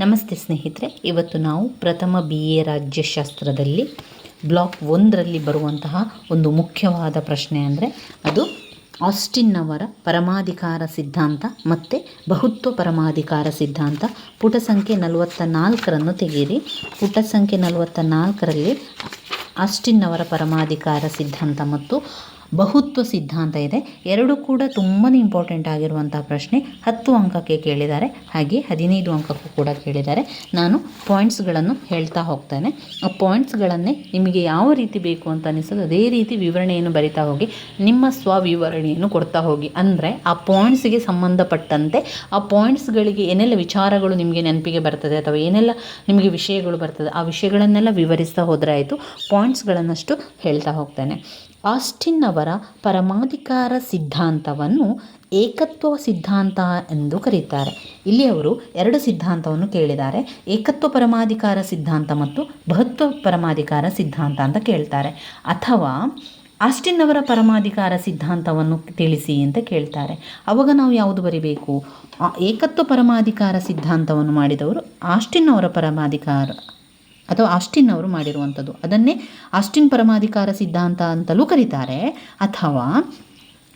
ನಮಸ್ತೆ ಸ್ನೇಹಿತರೆ, ಇವತ್ತು ನಾವು ಪ್ರಥಮ ಬಿ ಎ ರಾಜ್ಯಶಾಸ್ತ್ರದಲ್ಲಿ ಬ್ಲಾಕ್ ಒಂದರಲ್ಲಿ ಬರುವಂತಹ ಒಂದು ಮುಖ್ಯವಾದ ಪ್ರಶ್ನೆ ಅಂದರೆ ಅದು ಆಸ್ಟಿನ್ನವರ ಪರಮಾಧಿಕಾರ ಸಿದ್ಧಾಂತ ಮತ್ತು ಬಹುತ್ವ ಪರಮಾಧಿಕಾರ ಸಿದ್ಧಾಂತ. ಪುಟ ಸಂಖ್ಯೆ ನಲವತ್ತ ನಾಲ್ಕರನ್ನು ತೆಗೆಯಿರಿ. ಪುಟ ಸಂಖ್ಯೆ ನಲವತ್ತ ನಾಲ್ಕರಲ್ಲಿ ಆಸ್ಟಿನ್ನವರ ಪರಮಾಧಿಕಾರ ಸಿದ್ಧಾಂತ ಮತ್ತು ಬಹುತ್ವ ಸಿದ್ಧಾಂತ ಇದೆ. ಎರಡು ಕೂಡ ತುಂಬಾ ಇಂಪಾರ್ಟೆಂಟ್ ಆಗಿರುವಂಥ ಪ್ರಶ್ನೆ ಹತ್ತು ಅಂಕಕ್ಕೆ ಕೇಳಿದ್ದಾರೆ. ಹಾಗೆ ಹದಿನೈದು ಅಂಕಕ್ಕೂ ಕೂಡ ಕೇಳಿದ್ದಾರೆ. ನಾನು ಪಾಯಿಂಟ್ಸ್ಗಳನ್ನು ಹೇಳ್ತಾ ಹೋಗ್ತೇನೆ. ಆ ಪಾಯಿಂಟ್ಸ್ಗಳನ್ನೇ ನಿಮಗೆ ಯಾವ ರೀತಿ ಬೇಕು ಅಂತ ಅನಿಸೋದು ಅದೇ ರೀತಿ ವಿವರಣೆಯನ್ನು ಬರಿತಾ ಹೋಗಿ, ನಿಮ್ಮ ಸ್ವವಿವರಣೆಯನ್ನು ಕೊಡ್ತಾ ಹೋಗಿ. ಅಂದರೆ ಆ ಪಾಯಿಂಟ್ಸ್ಗೆ ಸಂಬಂಧಪಟ್ಟಂತೆ ಆ ಪಾಯಿಂಟ್ಸ್ಗಳಿಗೆ ಏನೆಲ್ಲ ವಿಚಾರಗಳು ನಿಮಗೆ ನೆನಪಿಗೆ ಬರ್ತದೆ ಅಥವಾ ಏನೆಲ್ಲ ನಿಮಗೆ ವಿಷಯಗಳು ಬರ್ತದೆ ಆ ವಿಷಯಗಳನ್ನೆಲ್ಲ ವಿವರಿಸ್ತಾ ಹೋದರೆ ಆಯಿತು. ಪಾಯಿಂಟ್ಸ್ಗಳನ್ನಷ್ಟು ಹೇಳ್ತಾ ಹೋಗ್ತೇನೆ. ಆಸ್ಟಿನ್ ಅವರ ಪರಮಾಧಿಕಾರ ಸಿದ್ಧಾಂತವನ್ನು ಏಕತ್ವ ಸಿದ್ಧಾಂತ ಎಂದು ಕರೀತಾರೆ. ಇಲ್ಲಿ ಅವರು ಎರಡು ಸಿದ್ಧಾಂತವನ್ನು ಕೇಳಿದ್ದಾರೆ. ಏಕತ್ವ ಪರಮಾಧಿಕಾರ ಸಿದ್ಧಾಂತ ಮತ್ತು ಬಹುತ್ವ ಪರಮಾಧಿಕಾರ ಸಿದ್ಧಾಂತ ಅಂತ ಕೇಳ್ತಾರೆ. ಅಥವಾ ಆಸ್ಟಿನ್ ಅವರ ಪರಮಾಧಿಕಾರ ಸಿದ್ಧಾಂತವನ್ನು ತಿಳಿಸಿ ಅಂತ ಕೇಳ್ತಾರೆ. ಅವಾಗ ನಾವು ಯಾವುದು ಬರಿಬೇಕು? ಏಕತ್ವ ಪರಮಾಧಿಕಾರ ಸಿದ್ಧಾಂತವನ್ನು ಮಾಡಿದವರು ಆಸ್ಟಿನ್ ಅವರ ಪರಮಾಧಿಕಾರ ಅಥವಾ ಆಸ್ಟಿನ್ ಅವರು ಮಾಡಿರುವಂಥದ್ದು. ಅದನ್ನೇ ಆಸ್ಟಿನ್ ಪರಮಾಧಿಕಾರ ಸಿದ್ಧಾಂತ ಅಂತಲೂ ಕರೀತಾರೆ. ಅಥವಾ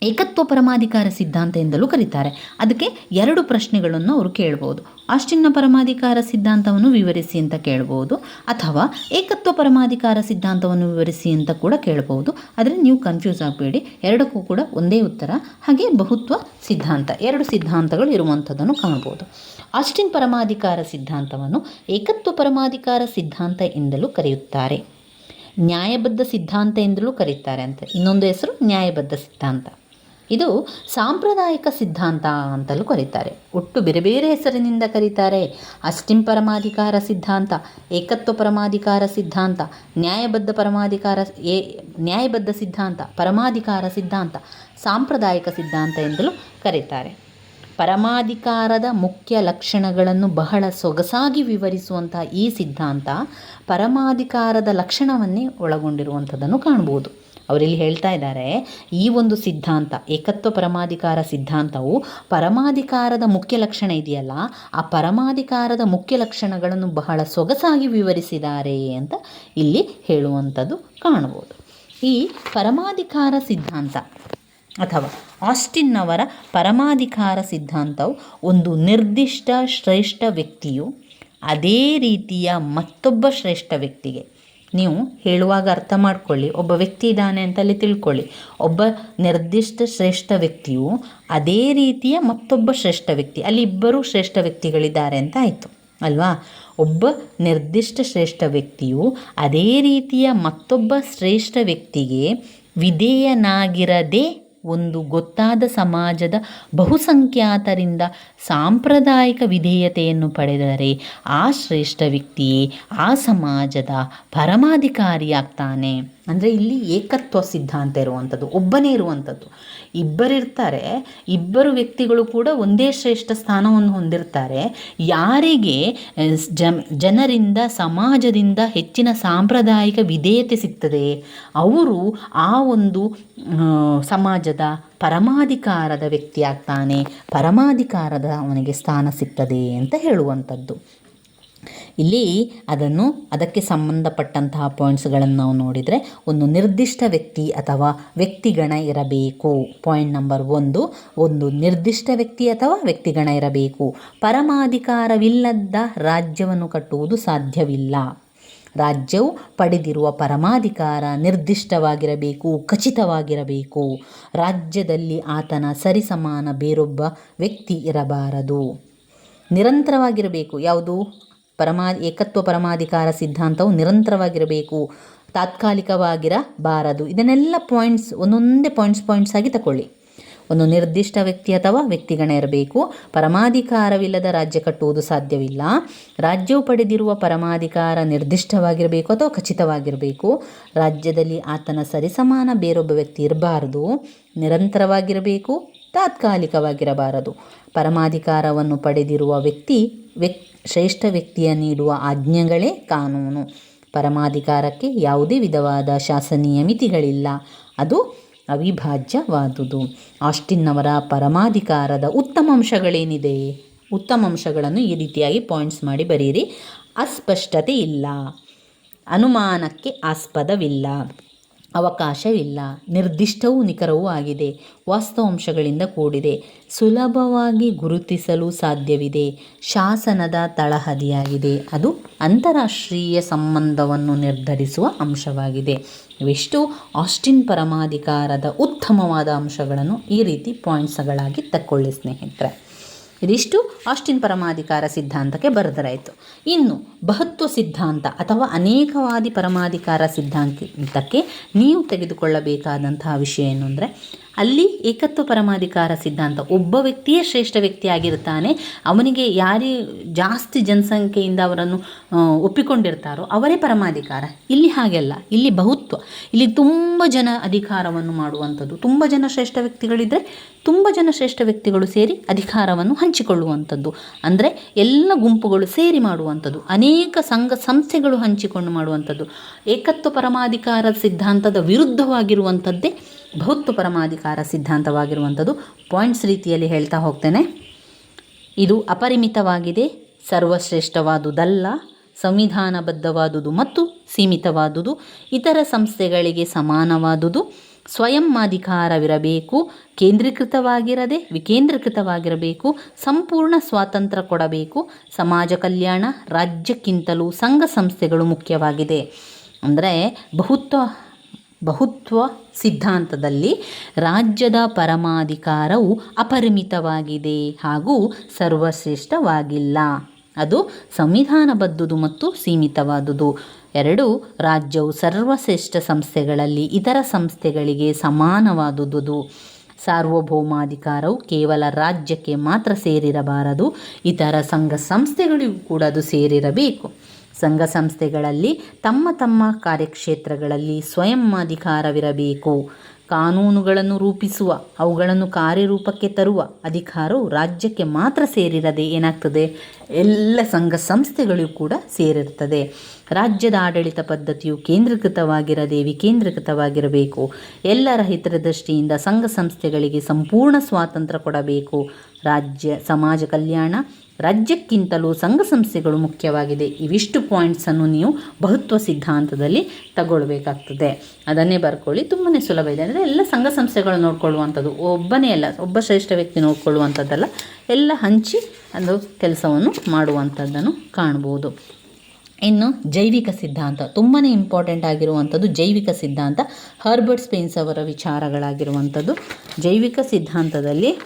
ಏಕತ್ವ ಪರಮಾಧಿಕಾರ ಸಿದ್ಧಾಂತ ಎಂದಲೂ ಕರೀತಾರೆ. ಅದಕ್ಕೆ ಎರಡು ಪ್ರಶ್ನೆಗಳನ್ನು ಅವರು ಕೇಳ್ಬೋದು. ಆಸ್ಟಿನ್ನ ಪರಮಾಧಿಕಾರ ಸಿದ್ಧಾಂತವನ್ನು ವಿವರಿಸಿ ಅಂತ ಕೇಳ್ಬೋದು, ಅಥವಾ ಏಕತ್ವ ಪರಮಾಧಿಕಾರ ಸಿದ್ಧಾಂತವನ್ನು ವಿವರಿಸಿ ಅಂತ ಕೂಡ ಕೇಳ್ಬೋದು. ಆದರೆ ನೀವು ಕನ್ಫ್ಯೂಸ್ ಆಗಬೇಡಿ. ಎರಡಕ್ಕೂ ಕೂಡ ಒಂದೇ ಉತ್ತರ, ಹಾಗೆ ಬಹುತ್ವ ಸಿದ್ಧಾಂತ. ಎರಡು ಸಿದ್ಧಾಂತಗಳು ಇರುವಂಥದ್ದನ್ನು ಕಾಣ್ಬೋದು. ಆಸ್ಟಿನ್ ಪರಮಾಧಿಕಾರ ಸಿದ್ಧಾಂತವನ್ನು ಏಕತ್ವ ಪರಮಾಧಿಕಾರ ಸಿದ್ಧಾಂತ ಎಂದಲೂ ಕರೆಯುತ್ತಾರೆ. ನ್ಯಾಯಬದ್ಧ ಸಿದ್ಧಾಂತ ಎಂದಲೂ ಕರೀತಾರೆ ಅಂತ. ಇನ್ನೊಂದು ಹೆಸರು ನ್ಯಾಯಬದ್ಧ ಸಿದ್ಧಾಂತ. ಇದು ಸಾಂಪ್ರದಾಯಿಕ ಸಿದ್ಧಾಂತ ಅಂತಲೂ ಕರೀತಾರೆ. ಒಟ್ಟು ಬೇರೆ ಬೇರೆ ಹೆಸರಿನಿಂದ ಕರೀತಾರೆ. ಅಷ್ಟಿಂ ಪರಮಾಧಿಕಾರ ಸಿದ್ಧಾಂತ, ಏಕತ್ವ ಪರಮಾಧಿಕಾರ ಸಿದ್ಧಾಂತ, ನ್ಯಾಯಬದ್ಧ ಪರಮಾಧಿಕಾರ, ಏ, ನ್ಯಾಯಬದ್ಧ ಸಿದ್ಧಾಂತ, ಪರಮಾಧಿಕಾರ ಸಿದ್ಧಾಂತ, ಸಾಂಪ್ರದಾಯಿಕ ಸಿದ್ಧಾಂತ ಎಂದಲೂ ಕರೀತಾರೆ. ಪರಮಾಧಿಕಾರದ ಮುಖ್ಯ ಲಕ್ಷಣಗಳನ್ನು ಬಹಳ ಸೊಗಸಾಗಿ ವಿವರಿಸುವಂಥ ಈ ಸಿದ್ಧಾಂತ ಪರಮಾಧಿಕಾರದ ಲಕ್ಷಣವನ್ನೇ ಒಳಗೊಂಡಿರುವಂಥದ್ದನ್ನು ಕಾಣ್ಬೋದು. ಅವರಿಲ್ಲಿ ಹೇಳ್ತಾ ಇದ್ದಾರೆ, ಈ ಒಂದು ಸಿದ್ಧಾಂತ, ಏಕತ್ವ ಪರಮಾಧಿಕಾರ ಸಿದ್ಧಾಂತವು ಪರಮಾಧಿಕಾರದ ಮುಖ್ಯ ಲಕ್ಷಣ ಇದೆಯಲ್ಲ, ಆ ಪರಮಾಧಿಕಾರದ ಮುಖ್ಯ ಲಕ್ಷಣಗಳನ್ನು ಬಹಳ ಸೊಗಸಾಗಿ ವಿವರಿಸಿದ್ದಾರೆ ಅಂತ ಇಲ್ಲಿ ಹೇಳುವಂಥದ್ದು ಕಾಣ್ಬೋದು ಈ ಪರಮಾಧಿಕಾರ ಸಿದ್ಧಾಂತ ಅಥವಾ ಆಸ್ಟಿನ್ನವರ ಪರಮಾಧಿಕಾರ ಸಿದ್ಧಾಂತವು ಒಂದು ನಿರ್ದಿಷ್ಟ ಶ್ರೇಷ್ಠ ವ್ಯಕ್ತಿಯು, ಅದೇ ರೀತಿಯ ಮತ್ತೊಬ್ಬ ಶ್ರೇಷ್ಠ ವ್ಯಕ್ತಿಗೆ ನೀವು ಹೇಳುವಾಗ ಅರ್ಥ ಮಾಡ್ಕೊಳ್ಳಿ. ಒಬ್ಬ ವ್ಯಕ್ತಿ ಇದ್ದಾನೆ ಅಂತಲ್ಲಿ ತಿಳ್ಕೊಳ್ಳಿ. ಒಬ್ಬ ನಿರ್ದಿಷ್ಟ ಶ್ರೇಷ್ಠ ವ್ಯಕ್ತಿಯು ಅದೇ ರೀತಿಯ ಮತ್ತೊಬ್ಬ ಶ್ರೇಷ್ಠ ವ್ಯಕ್ತಿ. ಅಲ್ಲಿ ಇಬ್ಬರು ಶ್ರೇಷ್ಠ ವ್ಯಕ್ತಿಗಳಿದ್ದಾರೆ ಅಂತ ಆಯಿತು. ಅಲ್ವಾ? ಒಬ್ಬ ನಿರ್ದಿಷ್ಟ ಶ್ರೇಷ್ಠ ವ್ಯಕ್ತಿಯು ಅದೇ ರೀತಿಯ ಮತ್ತೊಬ್ಬ ಶ್ರೇಷ್ಠ ವ್ಯಕ್ತಿಗೆ ವಿಧೇಯನಾಗಿರದೆ ಒಂದು ಗೊತ್ತಾದ ಸಮಾಜದ ಬಹುಸಂಖ್ಯಾತರಿಂದ ಸಾಂಪ್ರದಾಯಿಕ ವಿಧೇಯತೆಯನ್ನು ಪಡೆದರೆ ಆ ಶ್ರೇಷ್ಠ ವ್ಯಕ್ತಿಯೇ ಆ ಸಮಾಜದ ಪರಮಾಧಿಕಾರಿಯಾಗ್ತಾನೆ. ಅಂದರೆ ಇಲ್ಲಿ ಏಕತ್ವ ಸಿದ್ಧಾಂತ ಇರುವಂಥದ್ದು, ಒಬ್ಬನೇ ಇರುವಂಥದ್ದು. ಇಬ್ಬರಿರ್ತಾರೆ, ಇಬ್ಬರು ವ್ಯಕ್ತಿಗಳು ಕೂಡ ಒಂದೇ ಶ್ರೇಷ್ಠ ಸ್ಥಾನವನ್ನು ಹೊಂದಿರ್ತಾರೆ. ಯಾರಿಗೆ ಜನರಿಂದ, ಸಮಾಜದಿಂದ ಹೆಚ್ಚಿನ ಸಾಂಪ್ರದಾಯಿಕ ವಿಧೇಯತೆ ಸಿಗ್ತದೆ? ಅವರು ಆ ಒಂದು ಸಮಾಜದ ಪರಮಾಧಿಕಾರದ ವ್ಯಕ್ತಿ ಆಗ್ತಾನೆ, ಪರಮಾಧಿಕಾರದ ಅವನಿಗೆ ಸ್ಥಾನ ಸಿಗ್ತದೆ ಅಂತ ಹೇಳುವಂಥದ್ದು. ಇಲ್ಲಿ ಅದನ್ನು ಅದಕ್ಕೆ ಸಂಬಂಧಪಟ್ಟಂತಹ ಪಾಯಿಂಟ್ಸ್ಗಳನ್ನು ನಾವು ನೋಡಿದರೆ ಒಂದು ನಿರ್ದಿಷ್ಟ ವ್ಯಕ್ತಿ ಅಥವಾ ವ್ಯಕ್ತಿಗಣ ಇರಬೇಕು. ಪಾಯಿಂಟ್ ನಂಬರ್ ಒಂದು ಒಂದು ನಿರ್ದಿಷ್ಟ ವ್ಯಕ್ತಿ ಅಥವಾ ವ್ಯಕ್ತಿಗಣ ಇರಬೇಕು. ಪರಮಾಧಿಕಾರವಿಲ್ಲದ ರಾಜ್ಯವನ್ನು ಕಟ್ಟುವುದು ಸಾಧ್ಯವಿಲ್ಲ. ರಾಜ್ಯವು ಪಡೆದಿರುವ ಪರಮಾಧಿಕಾರ ನಿರ್ದಿಷ್ಟವಾಗಿರಬೇಕು, ಖಚಿತವಾಗಿರಬೇಕು. ರಾಜ್ಯದಲ್ಲಿ ಆತನ ಸರಿಸಮಾನ ಬೇರೊಬ್ಬ ವ್ಯಕ್ತಿ ಇರಬಾರದು. ನಿರಂತರವಾಗಿರಬೇಕು. ಯಾವುದು? ಪರಮಾ, ಏಕತ್ವ ಪರಮಾಧಿಕಾರ ಸಿದ್ಧಾಂತವು ನಿರಂತರವಾಗಿರಬೇಕು, ತಾತ್ಕಾಲಿಕವಾಗಿರಬಾರದು. ಇದನ್ನೆಲ್ಲ ಪಾಯಿಂಟ್ಸ್ ಒಂದೊಂದೇ ಪಾಯಿಂಟ್ಸ್ ಪಾಯಿಂಟ್ಸ್ ಆಗಿ ತಗೊಳ್ಳಿ ಒಂದು ನಿರ್ದಿಷ್ಟ ವ್ಯಕ್ತಿ ಅಥವಾ ವ್ಯಕ್ತಿಗಣ ಇರಬೇಕು. ಪರಮಾಧಿಕಾರವಿಲ್ಲದ ರಾಜ್ಯ ಕಟ್ಟುವುದು ಸಾಧ್ಯವಿಲ್ಲ. ರಾಜ್ಯವು ಪಡೆದಿರುವ ಪರಮಾಧಿಕಾರ ನಿರ್ದಿಷ್ಟವಾಗಿರಬೇಕು ಅಥವಾ ಖಚಿತವಾಗಿರಬೇಕು. ರಾಜ್ಯದಲ್ಲಿ ಆತನ ಸರಿಸಮಾನ ಬೇರೊಬ್ಬ ವ್ಯಕ್ತಿ ಇರಬಾರದು. ನಿರಂತರವಾಗಿರಬೇಕು. ತಾತ್ಕಾಲಿಕವಾಗಿರಬಾರದು. ಪರಮಾಧಿಕಾರವನ್ನು ಪಡೆದಿರುವ ವ್ಯಕ್ತಿ ವ್ಯಕ್, ಶ್ರೇಷ್ಠ ವ್ಯಕ್ತಿಯ ನೀಡುವ ಆಜ್ಞೆಗಳೇ ಕಾನೂನು. ಪರಮಾಧಿಕಾರಕ್ಕೆ ಯಾವುದೇ ವಿಧವಾದ ಶಾಸನೀಯ ಮಿತಿಗಳಿಲ್ಲ. ಅದು ಅವಿಭಾಜ್ಯವಾದುದು. ಆಸ್ಟಿನ್ನವರ ಪರಮಾಧಿಕಾರದ ಉತ್ತಮ ಅಂಶಗಳೇನಿದೆ? ಉತ್ತಮ ಅಂಶಗಳನ್ನು ಈ ರೀತಿಯಾಗಿ ಪಾಯಿಂಟ್ಸ್ ಮಾಡಿ ಬರೀರಿ ಅಸ್ಪಷ್ಟತೆ ಇಲ್ಲ. ಅನುಮಾನಕ್ಕೆ ಆಸ್ಪದವಿಲ್ಲ. ಅವಕಾಶವಿಲ್ಲ. ನಿರ್ದಿಷ್ಟವೂ ನಿಖರವೂ ಆಗಿದೆ. ವಾಸ್ತವಾಂಶಗಳಿಂದ ಕೂಡಿದೆ. ಸುಲಭವಾಗಿ ಗುರುತಿಸಲು ಸಾಧ್ಯವಿದೆ. ಶಾಸನದ ತಳಹದಿಯಾಗಿದೆ. ಅದು ಅಂತಾರಾಷ್ಟ್ರೀಯ ಸಂಬಂಧವನ್ನು ನಿರ್ಧರಿಸುವ ಅಂಶವಾಗಿದೆ. ಇವೆಷ್ಟು ಆಸ್ಟಿನ್ ಪರಮಾಧಿಕಾರದ ಉತ್ತಮವಾದ ಅಂಶಗಳನ್ನು ಈ ರೀತಿ ಪಾಯಿಂಟ್ಸ್ಗಳಾಗಿ ತಕ್ಕೊಳ್ಳಿ ಸ್ನೇಹಿತರೆ. ಇದಿಷ್ಟು ಆಸ್ಟಿನ್ ಪರಮಾಧಿಕಾರ ಸಿದ್ಧಾಂತಕ್ಕೆ ಬರೆದರಾಯಿತು. ಇನ್ನು ಬಹುತ್ವ ಸಿದ್ಧಾಂತ ಅಥವಾ ಅನೇಕವಾದಿ ಪರಮಾಧಿಕಾರ ಸಿದ್ಧಾಂತಕ್ಕೆ ನೀವು ತೆಗೆದುಕೊಳ್ಳಬೇಕಾದಂತಹ ವಿಷಯ ಏನು ಅಂದರೆ ಅಲ್ಲಿ ಏಕತ್ವ ಪರಮಾಧಿಕಾರ ಸಿದ್ಧಾಂತ. ಒಬ್ಬ ವ್ಯಕ್ತಿಯೇ ಶ್ರೇಷ್ಠ ವ್ಯಕ್ತಿ ಆಗಿರ್ತಾನೆ ಅವನಿಗೆ ಯಾರೇ ಜಾಸ್ತಿ ಜನಸಂಖ್ಯೆಯಿಂದ ಅವರನ್ನು ಒಪ್ಪಿಕೊಂಡಿರ್ತಾರೋ ಅವರೇ ಪರಮಾಧಿಕಾರ. ಇಲ್ಲಿ ಹಾಗೆಲ್ಲ. ಇಲ್ಲಿ ಬಹುತ್ವ. ಇಲ್ಲಿ ತುಂಬ ಜನ ಅಧಿಕಾರವನ್ನು ಮಾಡುವಂಥದ್ದು. ತುಂಬ ಜನ ಶ್ರೇಷ್ಠ ವ್ಯಕ್ತಿಗಳಿದ್ದರೆ ತುಂಬ ಜನ ಶ್ರೇಷ್ಠ ವ್ಯಕ್ತಿಗಳು ಸೇರಿ ಅಧಿಕಾರವನ್ನು ಹಂಚಿಕೊಳ್ಳುವಂಥದ್ದು. ಅಂದರೆ ಎಲ್ಲ ಗುಂಪುಗಳು ಸೇರಿ ಮಾಡುವಂಥದ್ದು. ಅನೇಕ ಸಂಘ ಸಂಸ್ಥೆಗಳು ಹಂಚಿಕೊಂಡು ಮಾಡುವಂಥದ್ದು. ಏಕತ್ವ ಪರಮಾಧಿಕಾರ ಸಿದ್ಧಾಂತದ ವಿರುದ್ಧವಾಗಿರುವಂಥದ್ದೇ ಬಹುತ್ವ ಪರಮಾಧಿಕಾರ. ಸಿದ್ಧಾಂತವಾಗಿರುವಂಥದ್ದು. ಪಾಯಿಂಟ್ಸ್ ರೀತಿಯಲ್ಲಿ ಹೇಳ್ತಾ ಹೋಗ್ತೇನೆ. ಇದು ಅಪರಿಮಿತವಾಗಿದೆ, ಸರ್ವಶ್ರೇಷ್ಠವಾದುದಲ್ಲ, ಸಂವಿಧಾನಬದ್ಧವಾದುದು ಮತ್ತು ಸೀಮಿತವಾದುದು, ಇತರ ಸಂಸ್ಥೆಗಳಿಗೆ ಸಮಾನವಾದುದು, ಸ್ವಯಂ ಅಧಿಕಾರವಿರಬೇಕು, ಕೇಂದ್ರೀಕೃತವಾಗಿರದೆ ವಿಕೇಂದ್ರೀಕೃತವಾಗಿರಬೇಕು, ಸಂಪೂರ್ಣ ಸ್ವಾತಂತ್ರ್ಯ ಕೊಡಬೇಕು, ಸಮಾಜ ಕಲ್ಯಾಣ, ರಾಜ್ಯಕ್ಕಿಂತಲೂ ಸಂಘ ಸಂಸ್ಥೆಗಳು ಮುಖ್ಯವಾಗಿದೆ. ಅಂದರೆ ಬಹುತ್ವ ಬಹುತ್ವ ಸಿದ್ಧಾಂತದಲ್ಲಿ ರಾಜ್ಯದ ಪರಮಾಧಿಕಾರವು ಅಪರಿಮಿತವಾಗಿದೆ ಹಾಗೂ ಸರ್ವಶ್ರೇಷ್ಠವಾಗಿಲ್ಲ. ಅದು ಸಂವಿಧಾನಬದ್ಧದು ಮತ್ತು ಸೀಮಿತವಾದುದು. ಎರಡು, ರಾಜ್ಯವು ಸರ್ವಶ್ರೇಷ್ಠ ಸಂಸ್ಥೆಗಳಲ್ಲಿ ಇತರ ಸಂಸ್ಥೆಗಳಿಗೆ ಸಮಾನವಾದುದು ಸಾರ್ವಭೌಮಾಧಿಕಾರವು ಕೇವಲ ರಾಜ್ಯಕ್ಕೆ ಮಾತ್ರ ಸೇರಿರಬಾರದು, ಇತರ ಸಂಘ ಸಂಸ್ಥೆಗಳಿಗೂ ಕೂಡ ಅದು ಸೇರಿರಬೇಕು. ಸಂಘ ಸಂಸ್ಥೆಗಳಲ್ಲಿ ತಮ್ಮ ತಮ್ಮ ಕಾರ್ಯಕ್ಷೇತ್ರಗಳಲ್ಲಿ ಸ್ವಯಂ ಅಧಿಕಾರವಿರಬೇಕು. ಕಾನೂನುಗಳನ್ನು ರೂಪಿಸುವ, ಅವುಗಳನ್ನು ಕಾರ್ಯರೂಪಕ್ಕೆ ತರುವ ಅಧಿಕಾರವು ರಾಜ್ಯಕ್ಕೆ ಮಾತ್ರ ಸೇರಿರದೆ ಏನಾಗ್ತದೆ? ಎಲ್ಲ ಸಂಘ ಸಂಸ್ಥೆಗಳಿಗೂ ಕೂಡ ಸೇರಿರ್ತದೆ. ರಾಜ್ಯದ ಆಡಳಿತ ಪದ್ಧತಿಯು ಕೇಂದ್ರೀಕೃತವಾಗಿರದೆ ವಿಕೇಂದ್ರೀಕೃತವಾಗಿರಬೇಕು. ಎಲ್ಲರ ಹಿತದೃಷ್ಟಿಯಿಂದ ಸಂಘ ಸಂಸ್ಥೆಗಳಿಗೆ ಸಂಪೂರ್ಣ ಸ್ವಾತಂತ್ರ್ಯ ಕೊಡಬೇಕು. ರಾಜ್ಯ, ಸಮಾಜ ಕಲ್ಯಾಣ ರಾಜ್ಯಕ್ಕಿಂತಲೂ ಸಂಘ ಸಂಸ್ಥೆಗಳು ಮುಖ್ಯವಾಗಿದೆ. ಇವಿಷ್ಟು ಪಾಯಿಂಟ್ಸನ್ನು ನೀವು ಬಹುತ್ವ ಸಿದ್ಧಾಂತದಲ್ಲಿ ತಗೊಳ್ಬೇಕಾಗ್ತದೆ. ಅದನ್ನೇ ಬರ್ಕೊಳ್ಳಿ. ತುಂಬಾ ಸುಲಭ ಇದೆ. ಅಂದರೆ ಎಲ್ಲ ಸಂಘ ಸಂಸ್ಥೆಗಳು ನೋಡ್ಕೊಳ್ಳುವಂಥದ್ದು. ಒಬ್ಬನೇ ಅಲ್ಲ, ಒಬ್ಬ ಶ್ರೇಷ್ಠ ವ್ಯಕ್ತಿ ನೋಡ್ಕೊಳ್ಳುವಂಥದ್ದಲ್ಲ. ಎಲ್ಲ ಹಂಚಿ ಅದು ಕೆಲಸವನ್ನು ಮಾಡುವಂಥದ್ದನ್ನು ಕಾಣ್ಬೋದು. ಇನ್ನು ಜೈವಿಕ ಸಿದ್ಧಾಂತ. ತುಂಬಾ ಇಂಪಾರ್ಟೆಂಟ್ ಆಗಿರುವಂಥದ್ದು ಜೈವಿಕ ಸಿದ್ಧಾಂತ. ಹರ್ಬರ್ಟ್ ಸ್ಪೇನ್ಸ್ ಅವರ ವಿಚಾರಗಳಾಗಿರುವಂಥದ್ದು. ಜೈವಿಕ ಸಿದ್ಧಾಂತದಲ್ಲಿ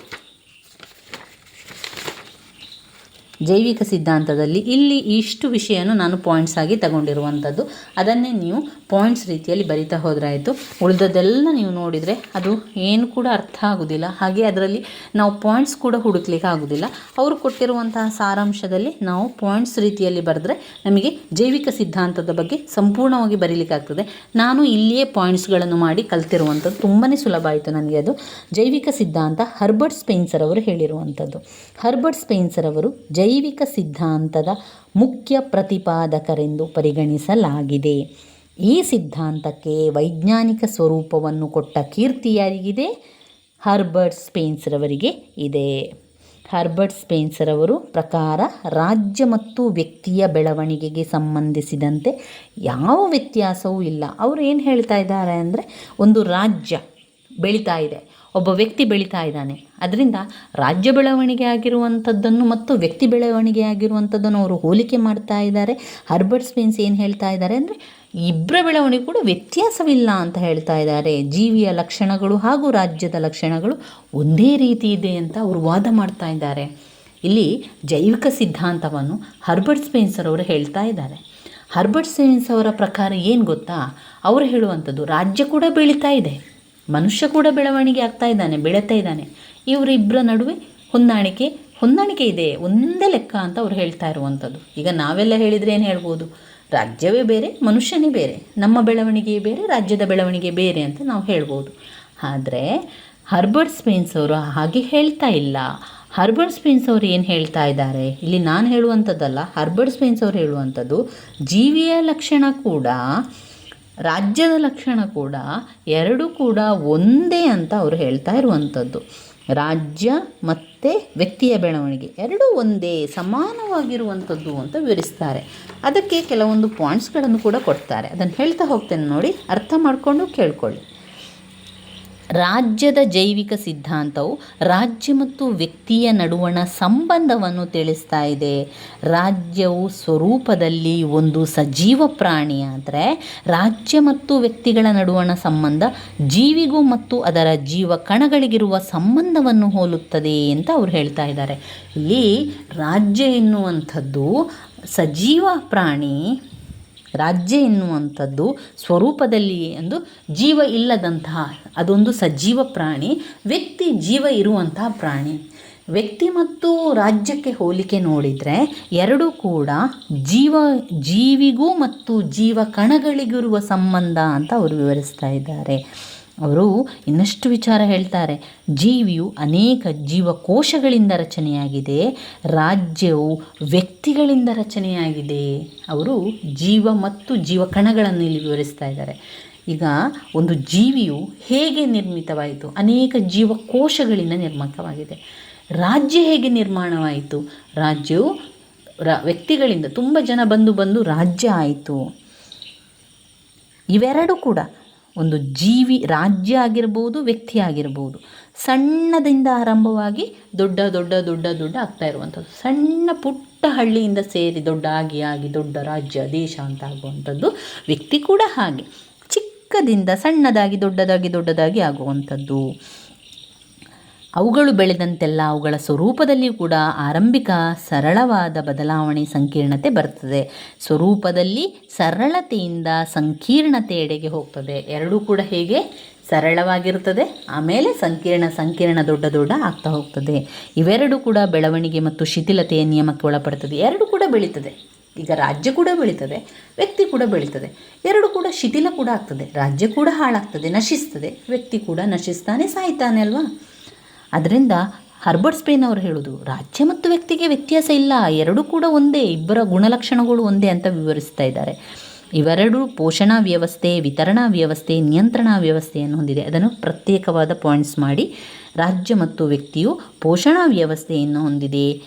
ಜೈವಿಕ ಸಿದ್ಧಾಂತದಲ್ಲಿ ಇಲ್ಲಿ ಇಷ್ಟು ವಿಷಯವನ್ನು ನಾನು ಪಾಯಿಂಟ್ಸ್ ಆಗಿ ತಗೊಂಡಿರುವಂಥದ್ದು. ಅದನ್ನೇ ನೀವು ಪಾಯಿಂಟ್ಸ್ ರೀತಿಯಲ್ಲಿ ಬರಿತಾ ಹೋದ್ರಾಯಿತು. ಉಳಿದದ್ದೆಲ್ಲ ನೀವು ನೋಡಿದರೆ ಅದು ಏನು ಕೂಡ ಅರ್ಥ ಆಗೋದಿಲ್ಲ. ಹಾಗೆ ಅದರಲ್ಲಿ ನಾವು ಪಾಯಿಂಟ್ಸ್ ಕೂಡ ಹುಡುಕ್ಲಿಕ್ಕೆ ಆಗೋದಿಲ್ಲ. ಅವರು ಕೊಟ್ಟಿರುವಂತಹ ಸಾರಾಂಶದಲ್ಲಿ ನಾವು ಪಾಯಿಂಟ್ಸ್ ರೀತಿಯಲ್ಲಿ ಬರೆದ್ರೆ ನಮಗೆ ಜೈವಿಕ ಸಿದ್ಧಾಂತದ ಬಗ್ಗೆ ಸಂಪೂರ್ಣವಾಗಿ ಬರೀಲಿಕ್ಕಾಗ್ತದೆ ನಾನು ಇಲ್ಲಿಯೇ ಪಾಯಿಂಟ್ಸ್ಗಳನ್ನು ಮಾಡಿ ಕಲ್ತಿರುವಂಥದ್ದು ತುಂಬಾ ಸುಲಭ ಆಯಿತು ನನಗೆ ಅದು. ಜೈವಿಕ ಸಿದ್ಧಾಂತ ಹರ್ಬರ್ಟ್ ಸ್ಪೆನ್ಸರ್ ಅವರು ಹೇಳಿರುವಂಥದ್ದು. ಹರ್ಬರ್ಟ್ ಸ್ಪೆನ್ಸರ್ ಅವರು ಜೈವಿಕ ಸಿದ್ಧಾಂತದ ಮುಖ್ಯ ಪ್ರತಿಪಾದಕರೆಂದು ಪರಿಗಣಿಸಲಾಗಿದೆ. ಈ ಸಿದ್ಧಾಂತಕ್ಕೆ ವೈಜ್ಞಾನಿಕ ಸ್ವರೂಪವನ್ನು ಕೊಟ್ಟ ಕೀರ್ತಿ ಯಾರಿಗಿದೆ? ಹರ್ಬರ್ಟ್ ಸ್ಪೇನ್ಸ್ರವರಿಗೆ ಇದೆ. ಹರ್ಬರ್ಟ್ ಸ್ಪೇನ್ಸರವರು ಪ್ರಕಾರ ರಾಜ್ಯ ಮತ್ತು ವ್ಯಕ್ತಿಯ ಬೆಳವಣಿಗೆಗೆ ಸಂಬಂಧಿಸಿದಂತೆ ಯಾವ ವ್ಯತ್ಯಾಸವೂ ಇಲ್ಲ. ಅವರು ಏನು ಹೇಳ್ತಾ ಇದ್ದಾರೆ ಅಂದರೆ ಒಂದು ರಾಜ್ಯ ಬೆಳೀತಾ ಇದೆ. ಒಬ್ಬ ವ್ಯಕ್ತಿ ಬೆಳೀತಾ ಇದ್ದಾನೆ. ಅದರಿಂದ ರಾಜ್ಯ ಬೆಳವಣಿಗೆ ಆಗಿರುವಂಥದ್ದನ್ನು ಮತ್ತು ವ್ಯಕ್ತಿ ಬೆಳವಣಿಗೆ ಆಗಿರುವಂಥದ್ದನ್ನು ಅವರು ಹೋಲಿಕೆ ಮಾಡ್ತಾ ಇದ್ದಾರೆ. ಹರ್ಬರ್ಟ್ ಸ್ಪಿನ್ಸ್ ಏನು ಹೇಳ್ತಾ ಇದ್ದಾರೆ ಅಂದರೆ ಇಬ್ಬರ ಬೆಳವಣಿಗೆ ಕೂಡ ವ್ಯತ್ಯಾಸವಿಲ್ಲ ಅಂತ ಹೇಳ್ತಾ ಇದ್ದಾರೆ. ಜೀವಿಯ ಲಕ್ಷಣಗಳು ಹಾಗೂ ರಾಜ್ಯದ ಲಕ್ಷಣಗಳು ಒಂದೇ ರೀತಿ ಇದೆ ಅಂತ ಅವರು ವಾದ ಮಾಡ್ತಾ ಇದ್ದಾರೆ. ಇಲ್ಲಿ ಜೈವಿಕ ಸಿದ್ಧಾಂತವನ್ನು ಹರ್ಬರ್ಟ್ ಸ್ಪೇನ್ಸರ್ ಅವರು ಹೇಳ್ತಾ ಇದ್ದಾರೆ. ಹರ್ಬರ್ಟ್ ಸ್ಪೇನ್ಸ್ ಅವರ ಪ್ರಕಾರ ಏನು ಗೊತ್ತಾ? ಅವರು ಹೇಳುವಂಥದ್ದು, ರಾಜ್ಯ ಕೂಡ ಬೆಳೀತಾ ಇದೆ. ಮನುಷ್ಯ ಕೂಡ ಬೆಳವಣಿಗೆ ಆಗ್ತಾ ಇದ್ದಾನೆ, ಬೆಳೀತಾ ಇದ್ದಾನೆ. ಇವರಿಬ್ಬರ ನಡುವೆ ಹೊಂದಾಣಿಕೆ ಹೊಂದಾಣಿಕೆ ಇದೆ, ಒಂದೇ ಲೆಕ್ಕ ಅಂತ ಅವ್ರು ಹೇಳ್ತಾ ಇರುವಂಥದ್ದು. ಈಗ ನಾವೆಲ್ಲ ಹೇಳಿದರೆ ಏನು ಹೇಳ್ಬೋದು? ರಾಜ್ಯವೇ ಬೇರೆ, ಮನುಷ್ಯನೇ ಬೇರೆ, ನಮ್ಮ ಬೆಳವಣಿಗೆ ಬೇರೆ, ರಾಜ್ಯದ ಬೆಳವಣಿಗೆ ಬೇರೆ ಅಂತ ನಾವು ಹೇಳ್ಬೋದು. ಆದರೆ ಹರ್ಬರ್ಟ್ ಸ್ಪೇನ್ಸ್ ಅವರು ಹಾಗೆ ಹೇಳ್ತಾ ಇಲ್ಲ. ಹರ್ಬರ್ಟ್ ಸ್ಪೇನ್ಸ್ ಅವರು ಏನು ಹೇಳ್ತಾ ಇದ್ದಾರೆ? ಇಲ್ಲಿ ನಾನು ಹೇಳುವಂಥದ್ದಲ್ಲ, ಹರ್ಬರ್ಟ್ ಸ್ಪೇನ್ಸ್ ಅವರು ಹೇಳುವಂಥದ್ದು, ಜೀವಿಯ ಲಕ್ಷಣ ಕೂಡ ರಾಜ್ಯದ ಲಕ್ಷಣ ಕೂಡ ಎರಡೂ ಕೂಡ ಒಂದೇ ಅಂತ ಅವರು ಹೇಳ್ತಾ ಇರುವಂಥದ್ದು. ರಾಜ್ಯ ಮತ್ತು ವ್ಯಕ್ತಿಯ ಬೆಳವಣಿಗೆ ಎರಡೂ ಒಂದೇ ಸಮಾನವಾಗಿರುವಂಥದ್ದು ಅಂತ ವಿವರಿಸ್ತಾರೆ. ಅದಕ್ಕೆ ಕೆಲವೊಂದು ಪಾಯಿಂಟ್ಸ್ಗಳನ್ನು ಕೂಡ ಕೊಡ್ತಾರೆ. ಅದನ್ನು ಹೇಳ್ತಾ ಹೋಗ್ತೇನೆ ನೋಡಿ. ಅರ್ಥ ಮಾಡಿಕೊಂಡು ಕೇಳ್ಕೊಳ್ಳಿ. ರಾಜ್ಯದ ಜೈವಿಕ ಸಿದ್ಧಾಂತವು ರಾಜ್ಯ ಮತ್ತು ವ್ಯಕ್ತಿಯ ನಡುವಣ ಸಂಬಂಧವನ್ನು ತಿಳಿಸ್ತಾ ಇದೆ. ರಾಜ್ಯವು ಸ್ವರೂಪದಲ್ಲಿ ಒಂದು ಸಜೀವ ಪ್ರಾಣಿ ಆದರೆ ರಾಜ್ಯ ಮತ್ತು ವ್ಯಕ್ತಿಗಳ ನಡುವಣ ಸಂಬಂಧ ಜೀವಿಗೂ ಮತ್ತು ಅದರ ಜೀವ ಕಣಗಳಿಗಿರುವ ಸಂಬಂಧವನ್ನು ಹೋಲುತ್ತದೆ ಅಂತ ಅವ್ರು ಹೇಳ್ತಾ ಇದ್ದಾರೆ. ಇಲ್ಲಿ ರಾಜ್ಯ ಎನ್ನುವಂಥದ್ದು ಸಜೀವ ಪ್ರಾಣಿ ರಾಜ್ಯ ಎನ್ನುವಂಥದ್ದು ಸ್ವರೂಪದಲ್ಲಿ ಒಂದು ಜೀವ ಇಲ್ಲದಂತಹ ಅದೊಂದು ಸಜೀವ ಪ್ರಾಣಿ, ವ್ಯಕ್ತಿ ಜೀವ ಇರುವಂತಹ ಪ್ರಾಣಿ. ವ್ಯಕ್ತಿ ಮತ್ತು ರಾಜ್ಯಕ್ಕೆ ಹೋಲಿಕೆ ನೋಡಿದರೆ ಎರಡೂ ಕೂಡ ಜೀವ, ಜೀವಿಗೂ ಮತ್ತು ಜೀವ ಕಣಗಳಿಗಿರುವ ಸಂಬಂಧ ಅಂತ ಅವರು ವಿವರಿಸ್ತಾ ಇದ್ದಾರೆ. ಅವರು ಇನ್ನಷ್ಟು ವಿಚಾರ ಹೇಳ್ತಾರೆ. ಜೀವಿಯು ಅನೇಕ ಜೀವಕೋಶಗಳಿಂದ ರಚನೆಯಾಗಿದೆ, ರಾಜ್ಯವು ವ್ಯಕ್ತಿಗಳಿಂದ ರಚನೆಯಾಗಿದೆ. ಅವರು ಜೀವ ಮತ್ತು ಜೀವಕಣಗಳನ್ನು ಇಲ್ಲಿ ವಿವರಿಸ್ತಾ ಇದ್ದಾರೆ. ಈಗ ಒಂದು ಜೀವಿಯು ಹೇಗೆ ನಿರ್ಮಿತವಾಯಿತು? ಅನೇಕ ಜೀವಕೋಶಗಳಿಂದ ನಿರ್ಮಿತವಾಗಿದೆ ರಾಜ್ಯ ಹೇಗೆ ನಿರ್ಮಾಣವಾಯಿತು? ರಾಜ್ಯವು ವ್ಯಕ್ತಿಗಳಿಂದ, ತುಂಬ ಜನ ಬಂದು ಬಂದು ರಾಜ್ಯ ಆಯಿತು. ಇವೆರಡೂ ಕೂಡ ಒಂದು ಜೀವಿ ರಾಜ್ಯ ಆಗಿರ್ಬೋದು, ವ್ಯಕ್ತಿ ಆಗಿರ್ಬೋದು, ಸಣ್ಣದಿಂದ ಆರಂಭವಾಗಿ ದೊಡ್ಡ ದೊಡ್ಡ ದೊಡ್ಡ ದೊಡ್ಡ ಆಗ್ತಾ ಇರುವಂಥದ್ದು. ಸಣ್ಣ ಪುಟ್ಟ ಹಳ್ಳಿಯಿಂದ ಸೇರಿ ದೊಡ್ಡ ಆಗಿ ಆಗಿ ದೊಡ್ಡ ರಾಜ್ಯ, ದೇಶ ಅಂತ ಆಗುವಂಥದ್ದು ವ್ಯಕ್ತಿ ಕೂಡ ಹಾಗೆ. ಚಿಕ್ಕದಿಂದ ಸಣ್ಣದಾಗಿ, ದೊಡ್ಡದಾಗಿ ದೊಡ್ಡದಾಗಿ ಆಗುವಂಥದ್ದು. ಅವುಗಳು ಬೆಳೆದಂತೆಲ್ಲ ಅವುಗಳ ಸ್ವರೂಪದಲ್ಲಿಯೂ ಕೂಡ ಆರಂಭಿಕ ಸರಳವಾದ ಬದಲಾವಣೆ ಸಂಕೀರ್ಣತೆ ಬರ್ತದೆ. ಸ್ವರೂಪದಲ್ಲಿ ಸರಳತೆಯಿಂದ ಸಂಕೀರ್ಣತೆಯೆಡೆಗೆ ಹೋಗ್ತದೆ. ಎರಡೂ ಕೂಡ ಹೇಗೆ? ಸರಳವಾಗಿರುತ್ತದೆ. ಆಮೇಲೆ ಸಂಕೀರ್ಣ ಸಂಕೀರ್ಣ ದೊಡ್ಡ ದೊಡ್ಡ ಆಗ್ತಾ ಹೋಗ್ತದೆ. ಇವೆರಡೂ ಕೂಡ ಬೆಳವಣಿಗೆ ಮತ್ತು ಶಿಥಿಲತೆಯ ನಿಯಮಕ್ಕೆ ಒಳಪಡ್ತದೆ. ಎರಡು ಕೂಡ ಬೆಳೀತದೆ. ಈಗ ರಾಜ್ಯ ಕೂಡ ಬೆಳೀತದೆ. ವ್ಯಕ್ತಿ ಕೂಡ ಬೆಳೀತದೆ. ಎರಡು ಕೂಡ ಶಿಥಿಲ ಕೂಡ ಆಗ್ತದೆ. ರಾಜ್ಯ ಕೂಡ ಹಾಳಾಗ್ತದೆ. ನಶಿಸ್ತದೆ. ವ್ಯಕ್ತಿ ಕೂಡ ನಶಿಸ್ತಾನೆ, ಸಾಯ್ತಾನೆ ಅಲ್ವಾ? ಅದರಿಂದ ಹರ್ಬರ್ಟ್ ಸ್ಪೇನ್ ಅವರು ಹೇಳೋದು, ರಾಜ್ಯ ಮತ್ತು ವ್ಯಕ್ತಿಗೆ ವ್ಯತ್ಯಾಸ ಇಲ್ಲ, ಎರಡೂ ಕೂಡ ಒಂದೇ, ಇಬ್ಬರ ಗುಣಲಕ್ಷಣಗಳು ಒಂದೇ ಅಂತ ವಿವರಿಸ್ತಾ ಇದ್ದಾರೆ. ಇವೆರಡು ಪೋಷಣಾ ವ್ಯವಸ್ಥೆ, ವಿತರಣಾ ವ್ಯವಸ್ಥೆ, ನಿಯಂತ್ರಣಾ ವ್ಯವಸ್ಥೆಯನ್ನು ಹೊಂದಿದೆ. ಅದನ್ನು ಪ್ರತ್ಯೇಕವಾದ ಪಾಯಿಂಟ್ಸ್ ಮಾಡಿ, ರಾಜ್ಯ ಮತ್ತು ವ್ಯಕ್ತಿಯು ಪೋಷಣಾ ವ್ಯವಸ್ಥೆಯನ್ನು ಹೊಂದಿದೆ.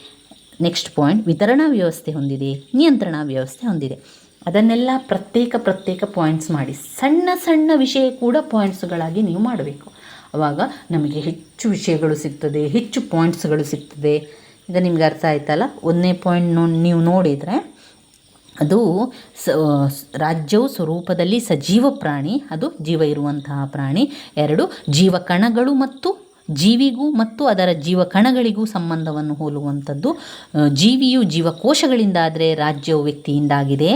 ನೆಕ್ಸ್ಟ್ ಪಾಯಿಂಟ್, ವಿತರಣಾ ವ್ಯವಸ್ಥೆ ಹೊಂದಿದೆ, ನಿಯಂತ್ರಣಾ ವ್ಯವಸ್ಥೆ ಹೊಂದಿದೆ. ಅದನ್ನೆಲ್ಲ ಪ್ರತ್ಯೇಕ ಪ್ರತ್ಯೇಕ ಪಾಯಿಂಟ್ಸ್ ಮಾಡಿ, ಸಣ್ಣ ಸಣ್ಣ ವಿಷಯ ಕೂಡ ಪಾಯಿಂಟ್ಸ್ಗಳಾಗಿ ನೀವು ಮಾಡಬೇಕು. ಆವಾಗ ನಮಗೆ ಹೆಚ್ಚು ವಿಷಯಗಳು ಸಿಗ್ತದೆ, ಹೆಚ್ಚು ಪಾಯಿಂಟ್ಸ್ಗಳು ಸಿಗ್ತದೆ. ಈಗ ನಿಮ್ಗೆ ಅರ್ಥ ಆಯ್ತಲ್ಲ? ಒಂದನೇ ಪಾಯಿಂಟ್ ನೋ ನೀವು ನೋಡಿದರೆ ಅದು ಸ ರಾಜ್ಯವು ಸ್ವರೂಪದಲ್ಲಿ ಸಜೀವ ಪ್ರಾಣಿ, ಅದು ಜೀವ ಇರುವಂತಹ ಪ್ರಾಣಿ. ಎರಡು, ಜೀವಕಣಗಳು ಮತ್ತು ಜೀವಿಗೂ ಮತ್ತು ಅದರ ಜೀವಕಣಗಳಿಗೂ ಸಂಬಂಧವನ್ನು ಹೋಲುವಂಥದ್ದು. ಜೀವಿಯು ಜೀವಕೋಶಗಳಿಂದ ಆದರೆ ರಾಜ್ಯವು ವ್ಯಕ್ತಿಯಿಂದಾಗಿದೆ.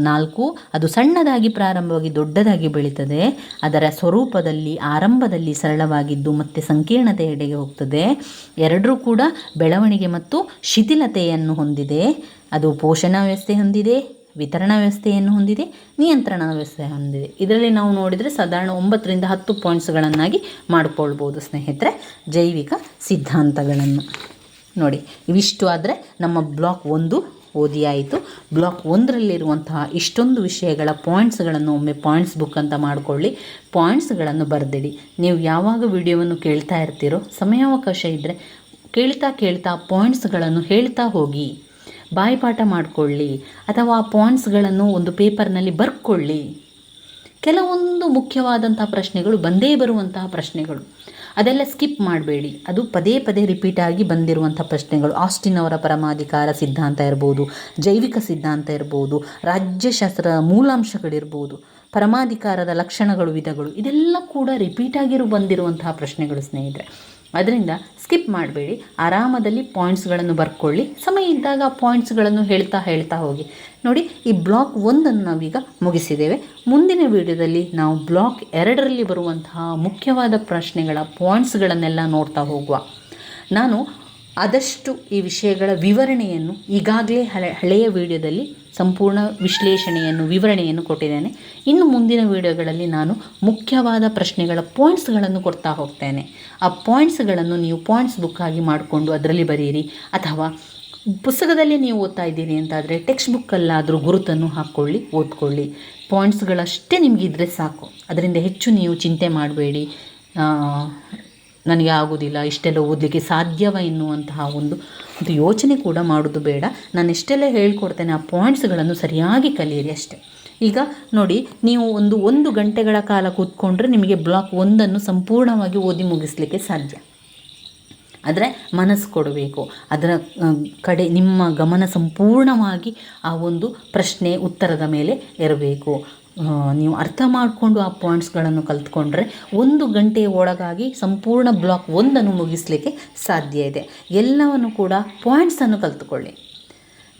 ನಾಲ್ಕು, ಅದು ಸಣ್ಣದಾಗಿ ಪ್ರಾರಂಭವಾಗಿ ದೊಡ್ಡದಾಗಿ ಬೆಳೀತದೆ. ಅದರ ಸ್ವರೂಪದಲ್ಲಿ, ಆರಂಭದಲ್ಲಿ ಸರಳವಾಗಿದ್ದು ಮತ್ತು ಸಂಕೀರ್ಣತೆಯೆಡೆಗೆ ಹೋಗ್ತದೆ. ಎರಡರೂ ಕೂಡ ಬೆಳವಣಿಗೆ ಮತ್ತು ಶಿಥಿಲತೆಯನ್ನು ಹೊಂದಿದೆ. ಅದು ಪೋಷಣಾ ವ್ಯವಸ್ಥೆ ಹೊಂದಿದೆ. ವಿತರಣಾ ವ್ಯವಸ್ಥೆಯನ್ನು ಹೊಂದಿದೆ, ನಿಯಂತ್ರಣ ವ್ಯವಸ್ಥೆ ಹೊಂದಿದೆ. ಇದರಲ್ಲಿ ನಾವು ನೋಡಿದರೆ ಸಾಧಾರಣ ಒಂಬತ್ತರಿಂದ ಹತ್ತು ಪಾಯಿಂಟ್ಸ್ಗಳನ್ನಾಗಿ ಮಾಡಿಕೊಳ್ಬೋದು ಸ್ನೇಹಿತರೆ. ಜೈವಿಕ ಸಿದ್ಧಾಂತಗಳನ್ನು. ನೋಡಿ, ಇವಿಷ್ಟು ಆದರೆ ನಮ್ಮ ಬ್ಲಾಕ್ ಒಂದು ಓದಿ ಆಯಿತು. ಬ್ಲಾಕ್ ಒಂದರಲ್ಲಿರುವಂತಹ ಇಷ್ಟೊಂದು ವಿಷಯಗಳ ಪಾಯಿಂಟ್ಸ್ಗಳನ್ನು ಒಮ್ಮೆ ಪಾಯಿಂಟ್ಸ್ ಬುಕ್ ಅಂತ ಮಾಡಿಕೊಳ್ಳಿ. ಪಾಯಿಂಟ್ಸ್ಗಳನ್ನು ಬರೆದಿಡಿ. ನೀವು ಯಾವಾಗ ವಿಡಿಯೋವನ್ನು ಕೇಳ್ತಾ ಇರ್ತೀರೋ, ಸಮಯಾವಕಾಶ ಇದ್ದರೆ ಕೇಳ್ತಾ ಕೇಳ್ತಾ ಪಾಯಿಂಟ್ಸ್ಗಳನ್ನು ಹೇಳ್ತಾ ಹೋಗಿ. ಬಾಯಿಪಾಠ ಮಾಡಿಕೊಳ್ಳಿ ಅಥವಾ ಆ ಪಾಯಿಂಟ್ಸ್ಗಳನ್ನು ಒಂದು ಪೇಪರ್ನಲ್ಲಿ ಬರ್ಕೊಳ್ಳಿ. ಕೆಲವೊಂದು ಮುಖ್ಯವಾದಂತಹ ಪ್ರಶ್ನೆಗಳು ಬಂದೇ ಬರುವಂತಹ ಪ್ರಶ್ನೆಗಳು. ಅದೆಲ್ಲ ಸ್ಕಿಪ್ ಮಾಡಬೇಡಿ. ಅದು ಪದೇ ಪದೇ ರಿಪೀಟ್ ಆಗಿ ಬಂದಿರುವಂಥ ಪ್ರಶ್ನೆಗಳು. ಆಸ್ಟಿನ್ ಅವರ ಪರಮಾಧಿಕಾರ ಸಿದ್ಧಾಂತ ಇರ್ಬೋದು, ಜೈವಿಕ ಸಿದ್ಧಾಂತ ಇರ್ಬೋದು ರಾಜ್ಯಶಾಸ್ತ್ರ ಮೂಲಾಂಶಗಳಿರ್ಬೋದು, ಪರಮಾಧಿಕಾರದ ಲಕ್ಷಣಗಳು, ವಿಧಗಳು ಇದೆಲ್ಲ ಕೂಡ ರಿಪೀಟ್ ಆಗಿರು ಬಂದಿರುವಂತಹ ಪ್ರಶ್ನೆಗಳು ಸ್ನೇಹಿತರೆ. ಅದರಿಂದ ಸ್ಕಿಪ್ ಮಾಡಬೇಡಿ. ಆರಾಮದಲ್ಲಿ ಪಾಯಿಂಟ್ಸ್ಗಳನ್ನು ಬರ್ಕೊಳ್ಳಿ. ಸಮಯ ಇದ್ದಾಗ ಪಾಯಿಂಟ್ಸ್ಗಳನ್ನು ಹೇಳ್ತಾ ಹೇಳ್ತಾ ಹೋಗಿ. ನೋಡಿ, ಈ ಬ್ಲಾಕ್ ಒಂದನ್ನು ನಾವೀಗ ಮುಗಿಸಿದ್ದೇವೆ. ಮುಂದಿನ ವಿಡಿಯೋದಲ್ಲಿ ನಾವು ಬ್ಲಾಕ್ ಎರಡರಲ್ಲಿ ಬರುವಂತಹ ಮುಖ್ಯವಾದ ಪ್ರಶ್ನೆಗಳ ಪಾಯಿಂಟ್ಸ್ಗಳನ್ನೆಲ್ಲ ನೋಡ್ತಾ ಹೋಗುವ. ನಾನು ಆದಷ್ಟು ಈ ವಿಷಯಗಳ ವಿವರಣೆಯನ್ನು ಈಗಾಗಲೇ ಹಳೆ, ಹಳೆಯ ವಿಡಿಯೋದಲ್ಲಿ ಸಂಪೂರ್ಣ ವಿಶ್ಲೇಷಣೆಯನ್ನು, ವಿವರಣೆಯನ್ನು ಕೊಟ್ಟಿದ್ದೇನೆ. ಇನ್ನು ಮುಂದಿನ ವಿಡಿಯೋಗಳಲ್ಲಿ ನಾನು ಮುಖ್ಯವಾದ ಪ್ರಶ್ನೆಗಳ ಪಾಯಿಂಟ್ಸ್ಗಳನ್ನು ಕೊಡ್ತಾ ಹೋಗ್ತೇನೆ. ಆ ಪಾಯಿಂಟ್ಸ್ಗಳನ್ನು ನೀವು ಪಾಯಿಂಟ್ಸ್ ಬುಕ್ ಆಗಿ ಮಾಡಿಕೊಂಡು ಅದರಲ್ಲಿ ಬರೆಯಿರಿ. ಅಥವಾ ಪುಸ್ತಕದಲ್ಲಿ ನೀವು ಓದ್ತಾ ಇದ್ದೀರಿ ಅಂತಾದರೆ ಟೆಕ್ಸ್ಟ್ ಬುಕ್ಕಲ್ಲಾದರೂ ಗುರುತನ್ನು ಹಾಕ್ಕೊಳ್ಳಿ, ಓದ್ಕೊಳ್ಳಿ. ಪಾಯಿಂಟ್ಸ್ಗಳಷ್ಟೇ ನಿಮಗಿದ್ರೆ ಸಾಕು. ಅದರಿಂದ ಹೆಚ್ಚು ನೀವು ಚಿಂತೆ ಮಾಡಬೇಡಿ. ನನಗೆ ಆಗೋದಿಲ್ಲ, ಇಷ್ಟೆಲ್ಲ ಓದಲಿಕ್ಕೆ ಸಾಧ್ಯವ ಎನ್ನುವಂತಹ ಒಂದು ಒಂದು ಯೋಚನೆ ಕೂಡ ಮಾಡೋದು ಬೇಡ. ನಾನು ಇಷ್ಟೆಲ್ಲ ಹೇಳ್ಕೊಡ್ತೇನೆ ಆ ಪಾಯಿಂಟ್ಸ್ಗಳನ್ನು ಸರಿಯಾಗಿ ಕಲಿಯಿರಿ ಅಷ್ಟೇ. ಈಗ ನೋಡಿ, ನೀವು ಒಂದು ಒಂದು ಗಂಟೆಗಳ ಕಾಲ ಕೂತ್ಕೊಂಡ್ರೆ ನಿಮಗೆ ಬ್ಲಾಕ್ ಒಂದನ್ನು ಸಂಪೂರ್ಣವಾಗಿ ಓದಿ ಮುಗಿಸ್ಲಿಕ್ಕೆ ಸಾಧ್ಯ. ಆದರೆ ಮನಸ್ಸು ಕೊಡಬೇಕು. ಅದರ ಕಡೆ ನಿಮ್ಮ ಗಮನ ಸಂಪೂರ್ಣವಾಗಿ ಆ ಒಂದು ಪ್ರಶ್ನೆ, ಉತ್ತರದ ಮೇಲೆ ಇರಬೇಕು. ನೀವು ಅರ್ಥ ಮಾಡಿಕೊಂಡು ಆ ಪಾಯಿಂಟ್ಸ್ಗಳನ್ನು ಕಲ್ತ್ಕೊಂಡ್ರೆ ಒಂದು ಗಂಟೆಯ ಒಳಗಾಗಿ ಸಂಪೂರ್ಣ ಬ್ಲಾಕ್ ಒಂದನ್ನು ಮುಗಿಸಲಿಕ್ಕೆ ಸಾಧ್ಯ ಇದೆ. ಎಲ್ಲವನ್ನು ಕೂಡ ಪಾಯಿಂಟ್ಸನ್ನು ಕಲ್ತುಕೊಳ್ಳಿ.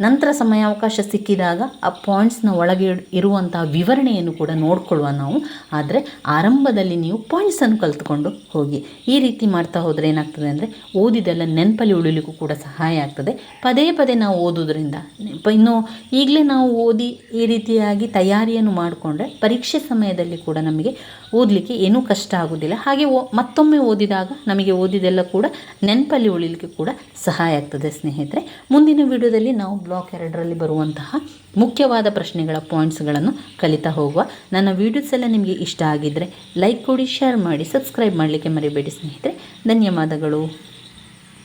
ನಂತರ ಸಮಯಾವಕಾಶ ಸಿಕ್ಕಿದಾಗ ಆ ಪಾಯಿಂಟ್ಸ್ನ ಒಳಗೆ ಇರುವಂತಹ ವಿವರಣೆಯನ್ನು ಕೂಡ ನೋಡ್ಕೊಳ್ಳುವ ನಾವು. ಆದರೆ ಆರಂಭದಲ್ಲಿ ನೀವು ಪಾಯಿಂಟ್ಸನ್ನು ಕಲಿತ್ಕೊಂಡು ಹೋಗಿ. ಈ ರೀತಿ ಮಾಡ್ತಾ ಹೋದರೆ ಏನಾಗ್ತದೆ ಅಂದರೆ ಓದಿದೆಲ್ಲ ನೆನಪಲ್ಲಿ ಉಳಿಲಿಕ್ಕೂ ಕೂಡ ಸಹಾಯ ಆಗ್ತದೆ. ಪದೇ ಪದೇ ನಾವು ಓದೋದ್ರಿಂದ ಇನ್ನು ಈಗಲೇ ನಾವು ಓದಿ ಈ ರೀತಿಯಾಗಿ ತಯಾರಿಯನ್ನು ಮಾಡಿಕೊಂಡ್ರೆ ಪರೀಕ್ಷೆ ಸಮಯದಲ್ಲಿ ಕೂಡ ನಮಗೆ ಓದಲಿಕ್ಕೆ ಏನೂ ಕಷ್ಟ ಆಗೋದಿಲ್ಲ. ಹಾಗೆ ಓ, ಮತ್ತೊಮ್ಮೆ ಓದಿದಾಗ ನಮಗೆ ಓದಿದೆಲ್ಲ ಕೂಡ ನೆನಪಲ್ಲಿ ಉಳಿಲಿಕ್ಕೆ ಕೂಡ ಸಹಾಯ ಆಗ್ತದೆ ಸ್ನೇಹಿತರೆ. ಮುಂದಿನ ವಿಡಿಯೋದಲ್ಲಿ ನಾವು ಬ್ಲಾಕ್ ಎರಡರಲ್ಲಿ ಬರುವಂತಹ ಮುಖ್ಯವಾದ ಪ್ರಶ್ನೆಗಳ ಪಾಯಿಂಟ್ಸ್ಗಳನ್ನು ಕಲಿತಾ ಹೋಗುವ ನನ್ನ ವೀಡಿಯೋಸ್ ಎಲ್ಲ ನಿಮಗೆ ಇಷ್ಟ ಆಗಿದ್ದರೆ ಲೈಕ್ ಕೊಡಿ, ಶೇರ್ ಮಾಡಿ, ಸಬ್ಸ್ಕ್ರೈಬ್ ಮಾಡಲಿಕ್ಕೆ ಮರಿಬೇಡಿ ಸ್ನೇಹಿತರೆ. ಧನ್ಯವಾದಗಳು.